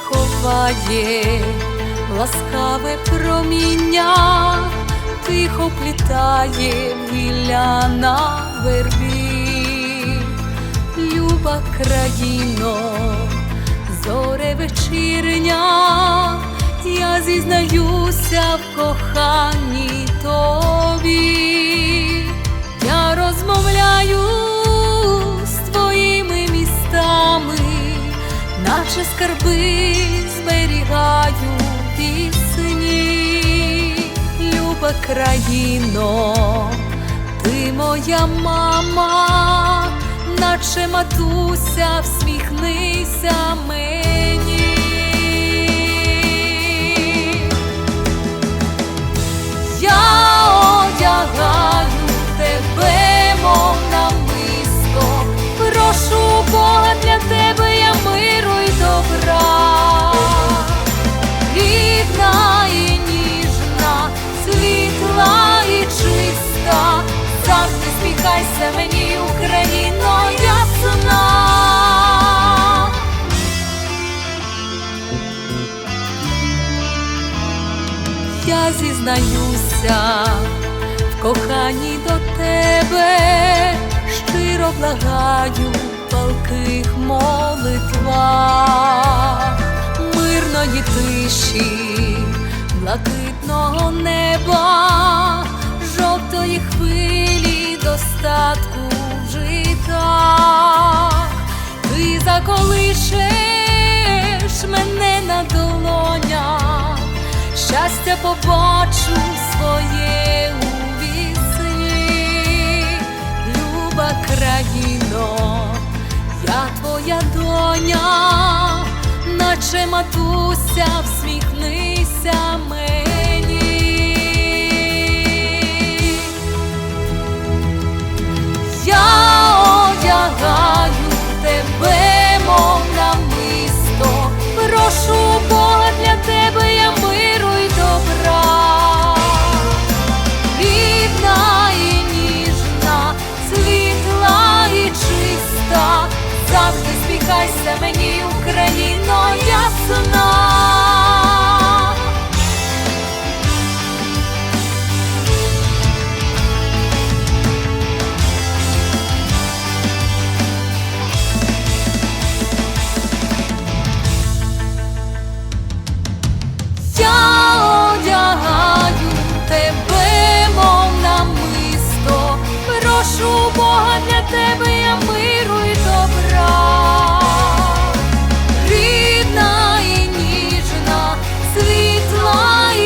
сідає ласкаве проміння, тихо плітає гілля на вербі, люба країно, зоре вечірня, я зізнаюся в коханні наче скарби зберігаю пісні, люба країно, ти моя мама, наче матуся, всміхнися мені. Я зізнаюся в коханні до тебе, щиро благаю палких молитвах, мирної тиші, блакитного неба, щастя побачу своє у вісні, люба країно, я твоя доня, наче матуся, всміхнися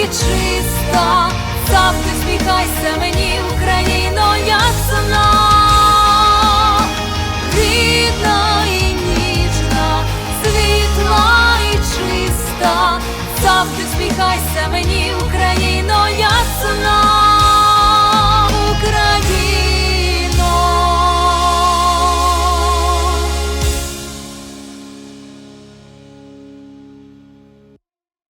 чиста, завжди сміхайся мені, Україно, ясна, рідна і ніжна, світла і чиста, завжди сміхайся мені, Україно, ясна.